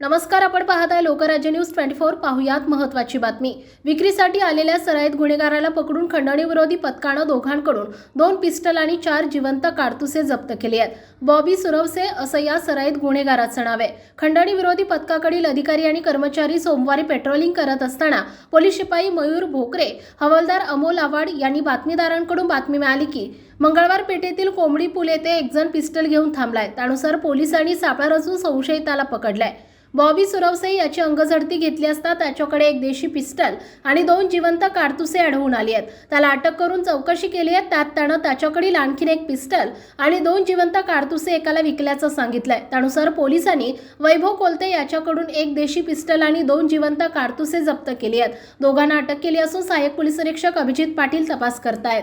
नमस्कार आपण पाहत आहे लोकराज्य न्यूज ट्वेंटी फोर. पाहुयात महत्वाची बातमी. विक्रीसाठी आलेल्या सराईत गुन्हेगाराला पकडून खंडणी विरोधी पथकानं दोघांकडून दोन पिस्टल आणि चार जिवंत काडतुसे जप्त केले आहेत. बॉबी सुरवसे असं या सराईत गुन्हेगाराचं नाव आहे. खंडणी विरोधी पथकाकडील अधिकारी आणि कर्मचारी सोमवारी पेट्रोलिंग करत असताना पोलीस शिपाई मयूर भोकरे हवालदार अमोल आवाड यांनी बातमीदारांकडून बातमी मिळाली की मंगळवार पेठेतील कोंबडी पूल येथे एक जण पिस्टल घेऊन थांबलाय. त्यानुसार पोलिसांनी सापळा रचून संशयिताला पकडलाय. बॉबी सुरवसे याची अंगझडती घेतली असता त्याच्याकडे एक देशी पिस्टल आणि दोन जिवंत कारतुसे आढळून आली आहेत. त्याला अटक करून चौकशी केली आहे. त्यात त्यानं त्याच्याकडील आणखीन एक पिस्टल आणि दोन जिवंत कारतुसे एकाला विकल्याचं सांगितलंय. त्यानुसार पोलिसांनी वैभव कोलते याच्याकडून एक देशी पिस्टल आणि दोन जिवंत कारतुसे जप्त केली आहेत. दोघांना अटक केली असून सहाय्यक पोलीस निरीक्षक अभिजित पाटील तपास करतायत.